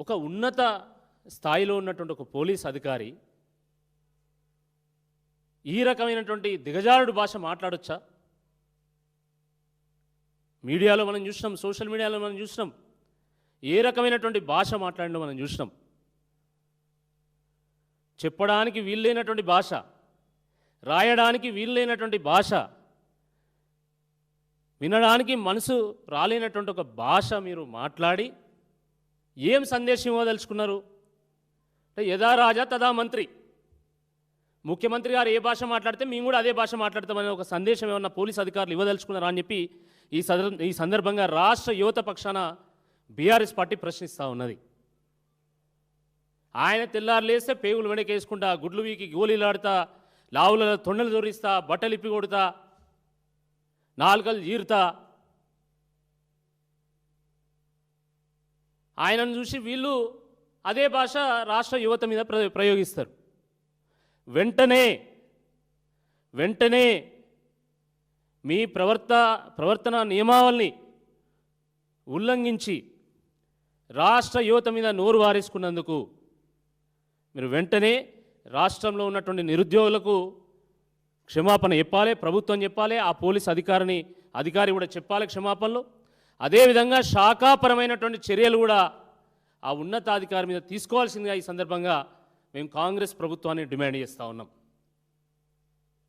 ఒక ఉన్నత స్థాయిలో ఉన్నటువంటి ఒక పోలీస్ అధికారి ఈ రకమైనటువంటి దిగజారుడు భాష మాట్లాడొచ్చా? మీడియాలో మనం చూసినాం సోషల్ మీడియాలో మనం చూసినాం. ఏ రకమైనటువంటి భాష మాట్లాడడం మనం చూసినాం. చెప్పడానికి వీల్లేనటువంటి భాష రాయడానికి వీల్లేనటువంటి భాష వినడానికి మనసు రాలేనటువంటి ఒక భాష మీరు మాట్లాడి ఏం సందేశం ఇవ్వదలుచుకున్నారు? అంటే యథా రాజా తదా మంత్రి. ముఖ్యమంత్రి గారు ఏ భాష మాట్లాడితే మేము కూడా అదే భాష మాట్లాడతామనే ఒక సందేశం ఏమన్నా పోలీస్ అధికారులు ఇవ్వదలుచుకున్నారా అని చెప్పి ఈ సదర్ ఈ సందర్భంగా రాష్ట్ర యువత పక్షాన బీఆర్ఎస్ పార్టీ ప్రశ్నిస్తూ ఉన్నది. ఆయన తెల్లారు లేస్తే పేగులు వెనకేసుకుంటా గుడ్లు వీకి గోళీలాడుతా లావుల తొండలు దొరిస్తా బట్టలు ఇప్పి కొడతా నాలుకలు జీరుతా ఆయనను చూసి వీళ్ళు అదే భాష రాష్ట్ర యువత మీద ప్ర ప్రయోగిస్తారు. వెంటనే వెంటనే మీ ప్రవర్త ప్రవర్తన నియమావళిని ఉల్లంఘించి రాష్ట్ర యువత మీద నోరు వారేసుకున్నందుకు మీరు వెంటనే రాష్ట్రంలో ఉన్నటువంటి నిరుద్యోగులకు క్షమాపణ చెప్పాలి ప్రభుత్వం చెప్పాలి ఆ పోలీస్ అధికారిని అధికారి కూడా చెప్పాలి క్షమాపణలు. అదేవిధంగా శాఖాపరమైనటువంటి చర్యలు కూడా ఆ ఉన్నతాధికారి మీద తీసుకోవాల్సిందిగా ఈ సందర్భంగా మేము కాంగ్రెస్ ప్రభుత్వాన్ని డిమాండ్ చేస్తూ ఉన్నాం.